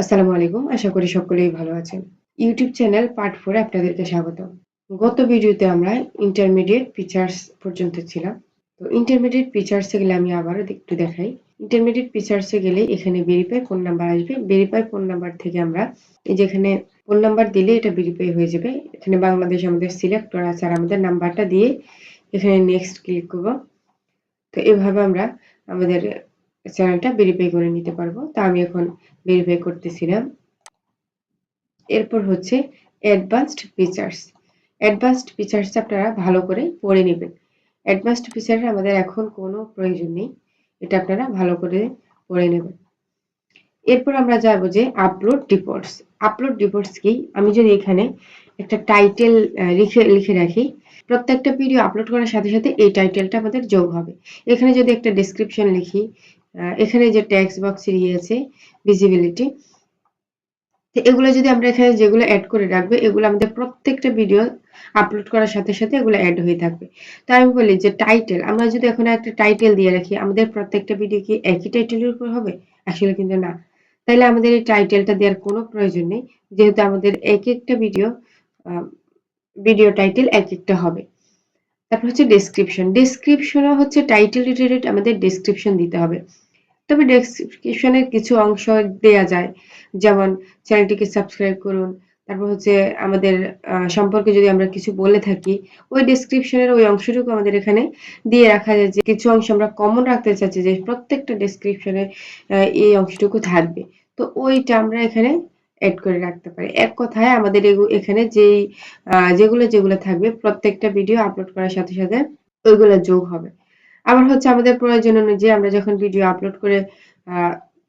আসসালামু আলাইকুম। আশা করি সকলেই ভালো আছেন। ইউটিউব চ্যানেল পার্ট ফোরে আপনাদেরকে স্বাগত গত ভিডিওতে আমরা ইন্টারমিডিয়েট ফিচার্স পর্যন্ত ছিলাম। তো ইন্টারমিডিয়েট ফিচার্স গেলে আমি আবারও একটু দেখাই। ইন্টারমিডিয়েট ফিচার্স গেলে এখানে ভেরিফাই ফোন নাম্বার আসবে। ভেরিফাই ফোন নাম্বার থেকে আমরা এই যে এখানে ফোন নাম্বার দিলে এটা ভেরিফাই হয়ে যাবে। এখানে বাংলাদেশ আমাদের সিলেক্ট করা আছে আর আমাদের নাম্বারটা দিয়ে এখানে নেক্সট ক্লিক করব। তো এভাবে আমরা আমাদের চ্যানেলটা ভেরিফাই করে নিতে পারব। তো আমি এখন ভেরিফাই করতেছিলাম। এরপর হচ্ছে অ্যাডভান্সড ফিচার্স। অ্যাডভান্সড ফিচার্স আপনারা ভালো করে পড়ে নেবেন। অ্যাডভান্সড ফিচারের আমাদের এখন কোনো প্রয়োজন নেই। এটা আপনারা ভালো করে পড়ে নেবেন। এরপর আমরা যাব যে আপলোড ডিপোর্টস আপলোড ডিপোর্টস কি? আমি যদি এখানে একটা টাইটেল লিখে লিখে রাখি, প্রত্যেকটা ভিডিও আপলোড করার সাথে সাথে এই টাইটেলটা আমাদের যোগ হবে। এখানে যদি একটা ডেসক্রিপশন লিখি এখানে যে টেক্সট বক্সের ইয়ে আছে ভিজিবিলিটি এগুলো যদি আমরা এখানে যেগুলো অ্যাড করে রাখবে, এগুলো আমাদের প্রত্যেকটা ভিডিও আপলোড করার সাথে সাথে এগুলো অ্যাড হয়ে থাকবে। তো আমি বলি যে টাইটেল আমরা যদি এখন একটা টাইটেল দিয়ে রাখি, আমাদের প্রত্যেকটা ভিডিও কি একই টাইটেলের উপর হবে? আসলে কিন্তু না। তাইলে আমাদের এই টাইটেলটা দেওয়ার কোনো প্রয়োজন নেই, যেহেতু আমাদের এক একটা ভিডিও ভিডিও টাইটেল এক একটা হবে। তারপর হচ্ছে ডেসক্রিপশন ডেসক্রিপশনও হচ্ছে টাইটেল রিলেটেড আমাদের ডেসক্রিপশন দিতে হবে। তবে ডেসক্রিপশনের কিছু অংশ দেয়া যায়। যেমন চ্যানেলটিকে সাবস্ক্রাইব করুন। তারপর হচ্ছে আমাদের সম্পর্কে যদি আমরা কিছু বলে থাকি, ওই ডেসক্রিপশনের ওই অংশটুকু আমাদের এখানে দিয়ে রাখা যায় যে কিছু অংশ আমরা কমন রাখতে চাচ্ছি যে প্রত্যেকটা ডেসক্রিপশনে এই অংশটুকু থাকবে। তো ওইটা আমরা এখানে অ্যাড করে রাখতে পারি। এক কথায় আমাদের এখানে যেই যেগুলো যেগুলো থাকবে, প্রত্যেকটা ভিডিও আপলোড করার সাথে সাথে ওইগুলো যোগ হবে। আবার হচ্ছে আমাদের প্রয়োজন অনুযায়ী আমরা যখন ভিডিও আপলোড করে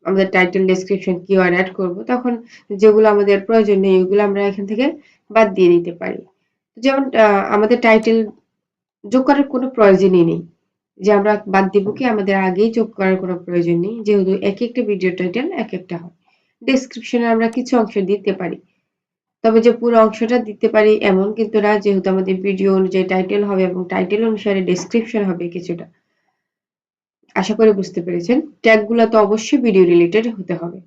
আমাদের টাইটেল ডেসক্রিপশন কিওয়ার্ড অ্যাড করব, তখন যেগুলো আমাদের প্রয়োজন নেই ওগুলো আমরা এখান থেকে বাদ দিয়ে দিতে পারি। যেমন আমাদের টাইটেল যোগ করার কোনো প্রয়োজনই নেই। যে আমরা বাদ দিব কি, আমাদের আগেই যোগ করার কোনো প্রয়োজন নেই, যেহেতু এক একটা ভিডিও টাইটেল এক একটা হয় ডেসক্রিপশনে আমরা কিছু অংশ দিতে পারি। তবে যে পুরো অংশটা দিতে পারি এমন কিন্তু না, যেহেতু আমাদের ভিডিও অনুযায়ী টাইটেল হবে এবং টাইটেল অনুসারে ডেসক্রিপশন হবে কিছুটা। আশা করি বুঝতে পেরেছেন। ট্যাগগুলো তো অবশ্যই ভিডিও রিলেটেড হতে হবে।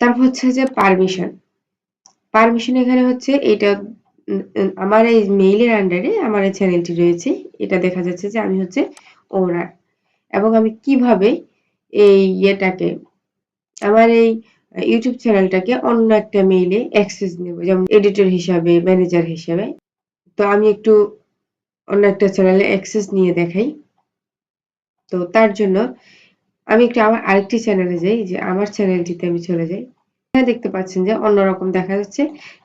তারপর হচ্ছে যে পারমিশন পারমিশন এখানে হচ্ছে এটা, আমার এই মেইলের আন্ডারে আমার এই চ্যানেলটি রয়েছে। এটা দেখা যাচ্ছে যে আমি হচ্ছে ওনার এবং আমি কীভাবে এই ইয়েটাকে আমার এই ইউটিউব চ্যানেলটাকে অন্য একটা মেইলে অ্যাক্সেস নেব, যেমন এডিটর হিসাবে ম্যানেজার হিসাবে। তো আমি একটু অন্য একটা চ্যানেলে অ্যাক্সেস নিয়ে দেখাই। তো তার জন্য আমি একটু আমার আরেকটি চ্যানেলে যাই, যে আমার চ্যানেলটিতে আমি চলে যাই। এখানে দেখতে পাচ্ছেন যে অন্যরকম দেখা যাচ্ছে,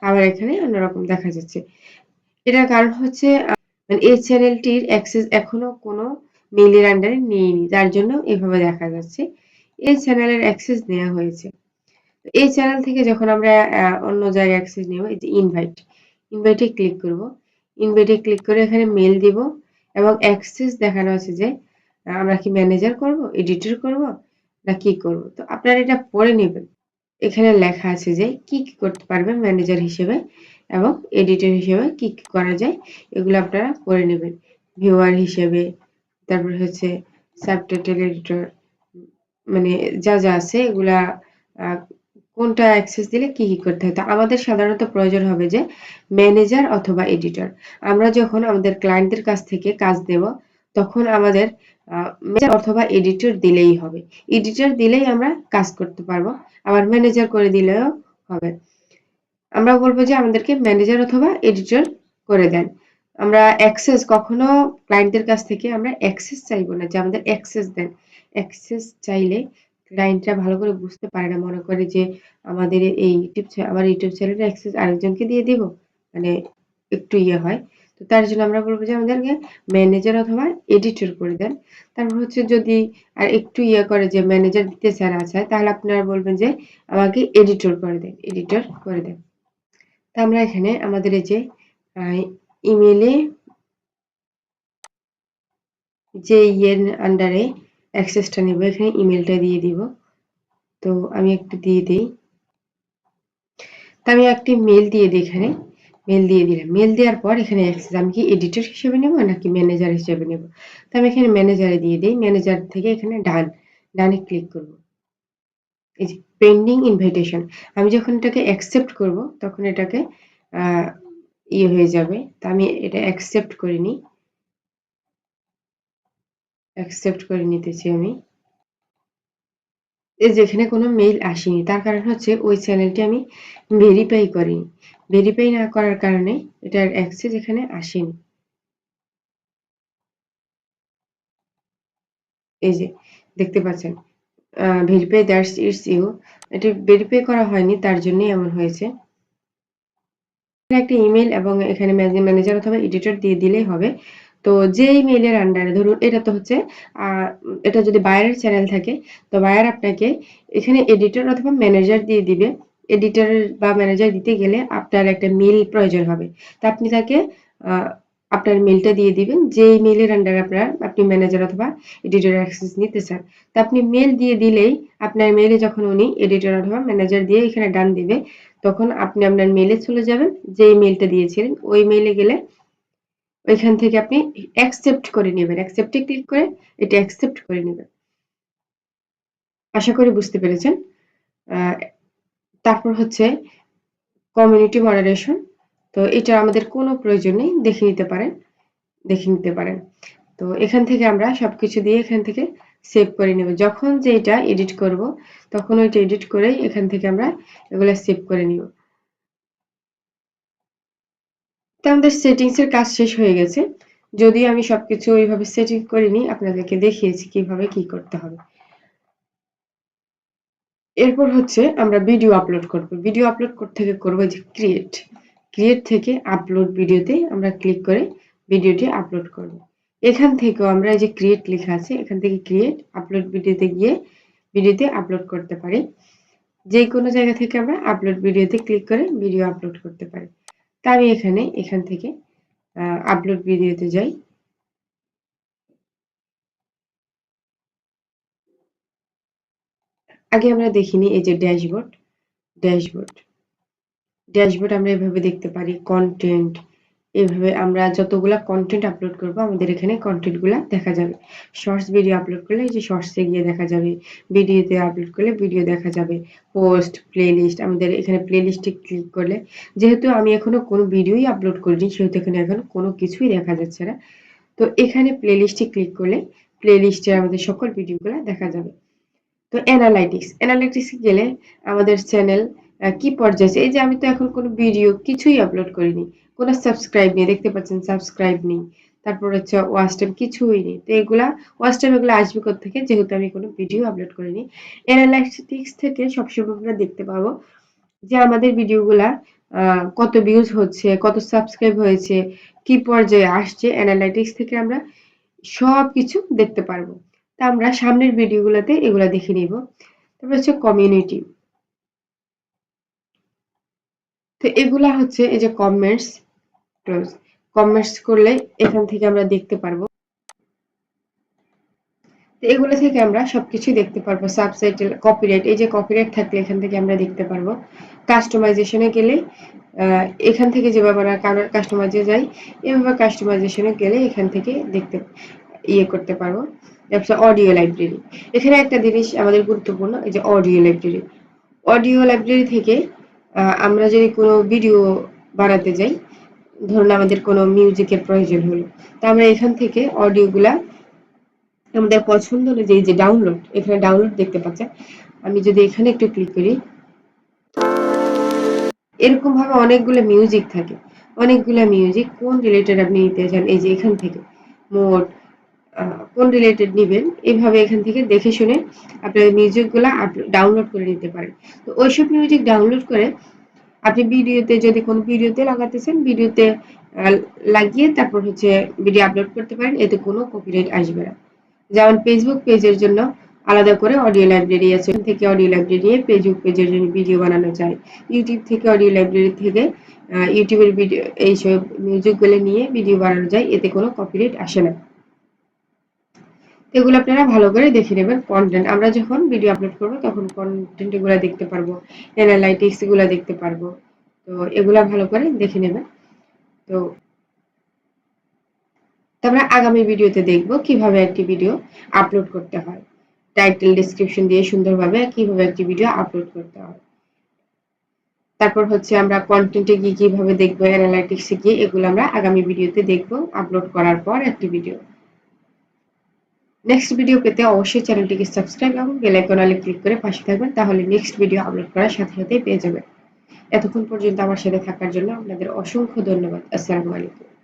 আবার এখানে অন্যরকম দেখা যাচ্ছে। এটার কারণ হচ্ছে মানে এই চ্যানেলটির অ্যাক্সেস এখনও কোনো মেইলের আন্ডারে নেইনি, যার জন্য এভাবে দেখা যাচ্ছে। এই চ্যানেলের অ্যাক্সেস নেওয়া হয়েছে। এই চ্যানেল থেকে যখন আমরা অন্য জায়গায় অ্যাক্সেস নেব, এই যে ইনভাইট ইনভাইটে ক্লিক করব। ইনভাইটে ক্লিক করে এখানে মেল দিব এবং অ্যাক্সেস দেখানো আছে যে আমরা কি ম্যানেজার করব এডিটর করব, না কি করব। তো আপনারা এটা পড়ে নেবেন। এখানে লেখা আছে যে, কি কি করতে পারবেন ম্যানেজার হিসেবে এবং এডিটর হিসেবে কি কি করা যায়, এগুলো আপনারা পড়ে নেবেন। ভিউয়ার হিসেবে, তারপর হচ্ছে সাবটাইটেল এডিটর মানে যা যা আছে এগুলা কোনটা অ্যাক্সেস দিলে কি কি করতে হয়? আমাদের সাধারণত প্রয়োজন হবে যে ম্যানেজার অথবা এডিটর আমরা যখন আমাদের ক্লায়েন্টদের কাছ থেকে কাজ দেব, তখন আমাদের অথবা এডিটর দিলেই হবে। এডিটর দিলেই আমরা কাজ করতে পারব। আবার ম্যানেজার করে দিলেও হবে। আমরা বলব যে আমাদেরকে ম্যানেজার অথবা এডিটর করে দেন। আমরা অ্যাক্সেস কখনো ক্লায়েন্টদের কাছ থেকে আমরা অ্যাক্সেস চাইব না যে আমাদের অ্যাক্সেস দেন। অ্যাক্সেস চাইলে ক্লায়েন্টরা ভালো করে বুঝতে পারে না। মনে করে যে আমাদের এই ইউটিউব আমার ইউটিউব চ্যানেলের অ্যাক্সেস আরেকজনকে দিয়ে দিব মানে একটু ইয়ে হয়। তো তার জন্য আমরা বলব যে আমাদেরকে ম্যানেজার অথবা এডিটর করে দেন। তারপর হচ্ছে যদি আর একটু ইয়ে করে যে ম্যানেজার দিতে চান আছে, তাহলে আপনারা বলবেন যে আমাকে এডিটর করে দেন এডিটর করে দেন। তা আমরা এখানে আমাদের এই যে ইমেলে যে ইয়ের আন্ডারে অ্যাক্সেসটা নেব, এখানে ইমেলটা দিয়ে দিব। তো আমি একটু দিয়ে দিই। তা আমি একটি মেল দিয়ে দিই এখানে। মেল দিয়ে দিলাম। মেল দেওয়ার পর এখানে অ্যাক্সেস আমি কি এডিটর হিসেবে নেব নাকি ম্যানেজার হিসেবে নেব? তো আমি এখানে ম্যানেজারে দিয়ে দিই। ম্যানেজার থেকে এখানে ডান ডানে ক্লিক করব। এই যে পেন্ডিং ইনভাইটেশন আমি যখন এটাকে অ্যাকসেপ্ট করব, তখন এটাকে ইয়ে হয়ে যাবে। তা আমি এটা অ্যাকসেপ্ট করে নিই অ্যাকসেপ্ট করে নিতেছি আমি। যেখানে কোনো মেইল আসেনি, তার কারণ হচ্ছে ওই চ্যানেলটি আমি ভেরিফাই করিনি। ভেরিফাই না করার কারণে এটার অ্যাক্সেস এখানে আসেনি। এই যে, দেখতে পাচ্ছেন ভেরিফাই দ্যাটস ইটস ইউ এটি ভেরিফাই করা হয়নি, তার জন্যই এমন হয়েছে। একটা ইমেল এবং এখানে ম্যানেজার অথবা এডিটর দিয়ে দিলেই হবে। তো যে ইমেইলের আন্ডারে ধরুন, এটা তো হচ্ছে এটা যদি বায়ারের চ্যানেল থাকে, তো বায়ার আপনাকে এখানে এডিটর অথবা ম্যানেজার দিয়ে দিবে। এডিটর বা ম্যানেজার দিতে গেলে আপনার একটা মেল প্রয়োজন হবে। তা আপনি তাকে আপনার মেলটা দিয়ে দিবেন। যে মেলের আন্ডারে আপনার, আপনি ম্যানেজার অথবা এডিটর অ্যাক্সেস নিতে চান। তা আপনি মেল দিয়ে দিলেই আপনার মেলে যখন উনি এডিটর অথবা ম্যানেজার দিয়ে এখানে ডান দিবে, তখন আপনি আপনার মেলে চলে যাবেন। যে মেলটা দিয়েছিলেন, ওই মেলে গেলে ওইখান থেকে আপনি অ্যাকসেপ্ট করে নেবেন। অ্যাকসেপ্টে ক্লিক করে এটা অ্যাকসেপ্ট করে নেবেন। আশা করি বুঝতে পেরেছেন। তারপর হচ্ছে কমিউনিটি মডারেশন তো এটা আমাদের কোনো প্রয়োজন নেই, দেখে নিতে পারেন, দেখে নিতে পারেন। তো এখান থেকে আমরা সবকিছু দিয়ে এখান থেকে সেভ করে নেব। যখন যে এটা এডিট করব, তখন ওইটা এডিট করেই এখান থেকে আমরা এগুলো সেভ করে নিব। তো আমাদের সেটিংস এর কাজ শেষ হয়ে গেছে। যদি আমি সবকিছু ওইভাবে সেটিং করিনি, আপনাদেরকে দেখিয়েছি কীভাবে কি করতে হবে। এরপর হচ্ছে আমরা ভিডিও আপলোড করব। ভিডিও আপলোড করতে থেকে করব যে ক্রিয়েট ক্রিয়েট থেকে আপলোড ভিডিওতে আমরা ক্লিক করে ভিডিওটি আপলোড করব। এখান থেকেও আমরা এই যে ক্রিয়েট লেখা আছে, এখান থেকে ক্রিয়েট আপলোড ভিডিওতে গিয়ে ভিডিওতে আপলোড করতে পারি। যে কোনো জায়গা থেকে আমরা আপলোড ভিডিওতে ক্লিক করে ভিডিও আপলোড করতে পারি। তা আমি এখানে, এখান থেকে আপলোড ভিডিওতে যাই। আগে আমরা দেখিনি এই যে ড্যাশবোর্ড ড্যাশবোর্ড ড্যাশবোর্ড আমরা এভাবে দেখতে পারি কন্টেন্ট এভাবে আমরা যতগুলা কন্টেন্ট আপলোড করব, আমাদের এখানে কন্টেন্টগুলা দেখা যাবে। শর্টস ভিডিও আপলোড করলে এই যে শর্টসে গিয়ে দেখা যাবে ভিডিওতে আপলোড করলে ভিডিও দেখা যাবে পোস্ট প্লেলিস্ট আমাদের এখানে প্লেলিস্টে ক্লিক করলে, যেহেতু আমি এখনও কোনো ভিডিওই আপলোড করিনি, সেহেতু এখানে এখন কোনো কিছুই দেখা যাচ্ছে না। তো এখানে প্লেলিস্টে ক্লিক করলে প্লেলিস্টে আমাদের সকল ভিডিওগুলো দেখা যাবে। তো অ্যানালাইটিক্স অ্যানালাইটিক্স গেলে আমাদের চ্যানেল কি পর্যায়ে এই যে আমি তো এখন কোনো ভিডিও কিছুই আপলোড করিনি। কোনো সাবস্ক্রাইব নেই, দেখতে পাচ্ছেন সাবস্ক্রাইব নেই। তারপর হচ্ছে ওয়াচ টাইম কিছুই নেই। তো এগুলা ওয়াচ টাইম এগুলো আসবে থেকে যেহেতু আমি কোনো ভিডিও আপলোড করিনি। অ্যানালাইটিক্স থেকে সবসময় আমরা দেখতে পাবো যে আমাদের ভিডিওগুলা কত ভিউজ হচ্ছে, কত সাবস্ক্রাইব হয়েছে, কি পর্যায়ে আসছে অ্যানালাইটিক্স থেকে আমরা সব কিছু দেখতে পারব। তা আমরা সামনের ভিডিওগুলোতে এগুলা দেখে নিব। তারপর হচ্ছে কমিউনিটি তো এগুলা হচ্ছে এই যে কমেন্টস ক্লোজ কমেন্টস করলে এখান থেকে আমরা দেখতে পারব। তো এগুলো থেকে আমরা সবকিছু দেখতে পারব। সাবসাইটেল কপিরাইট এই যে কপিরাইট থাকলে এখান থেকে আমরা দেখতে পারব। কাস্টমাইজেশনে গেলে এখান থেকে যেভাবে আমরা কারোর কাস্টমাইজে যাই, এভাবে কাস্টমাইজেশনে গেলে এখান থেকে দেখতে ইয়ে করতে পারব। তারপর অডিও লাইব্রেরি এখানে একটা জিনিস আমাদের গুরুত্বপূর্ণ, এই যে অডিও লাইব্রেরি অডিও লাইব্রেরি থেকে আমরা যদি কোনো ভিডিও বানাতে যাই, ধরুন আমাদের কোনো মিউজিকের প্রয়োজন হলো, তা আমরা এখান থেকে অডিওগুলা আমাদের পছন্দ অনুযায়ী যে ডাউনলোড এখানে ডাউনলোড দেখতে পাচ্ছেন। আমি যদি এখানে একটু ক্লিক করি এরকম ভাবে অনেকগুলো মিউজিক থাকে। অনেকগুলো মিউজিক কোন রিলেটেড আপনি নিতে চান? এই যে এখান থেকে, মোট কোন রিলেটেড নেবেন, এইভাবে এখান থেকে দেখে শুনে আপনার মিউজিকগুলো ডাউনলোড করে নিতে পারেন। তো ওইসব মিউজিক ডাউনলোড করে আপনি ভিডিওতে যদি কোনো ভিডিওতে লাগাতে চান ভিডিওতে লাগিয়ে তারপর হচ্ছে ভিডিও আপলোড করতে পারেন, এতে কোনো কপিরাইট আসবে না। যেমন ফেসবুক পেজের জন্য আলাদা করে অডিও লাইব্রেরি আছে থেকে অডিও লাইব্রেরি নিয়ে ফেসবুক পেজের জন্য ভিডিও বানানো যায়। ইউটিউব থেকে অডিও লাইব্রেরি থেকে ইউটিউবের ভিডিও এইসব মিউজিকগুলো নিয়ে ভিডিও বানানো যায়, এতে কোনো কপিরাইট আসে না। এগুলো আপনারা ভালো করে দেখে নেবেন কন্টেন্ট আমরা যখন ভিডিও আপলোড করব, তখন কন্টেন্ট এগুলো দেখতে পারব অ্যানালাইটিক্স এগুলো দেখতে পারব। তো এগুলা ভালো করে দেখে নেবেন। তো আমরা আগামী ভিডিওতে দেখব কীভাবে একটি ভিডিও আপলোড করতে হয়। টাইটেল ডেসক্রিপশন দিয়ে সুন্দরভাবে কীভাবে একটি ভিডিও আপলোড করতে হয়। তারপর হচ্ছে আমরা কন্টেন্টে গিয়ে কীভাবে দেখব অ্যানালাইটিক্সে গিয়ে এগুলো আমরা আগামী ভিডিওতে দেখব আপলোড করার পর একটি ভিডিও নেক্সট ভিডিও পেতে অবশ্যই চ্যানেলটিকে সাবস্ক্রাইব এবং বেল আইকন আলে ক্লিক করে পাশে থাকবেন, তাহলে নেক্সট ভিডিও আপলোড করার সাথে সাথেই পেয়ে যাবেন। এতক্ষণ পর্যন্ত আমার সাথে থাকার জন্য আপনাদের অসংখ্য ধন্যবাদ। আসসালামু আলাইকুম।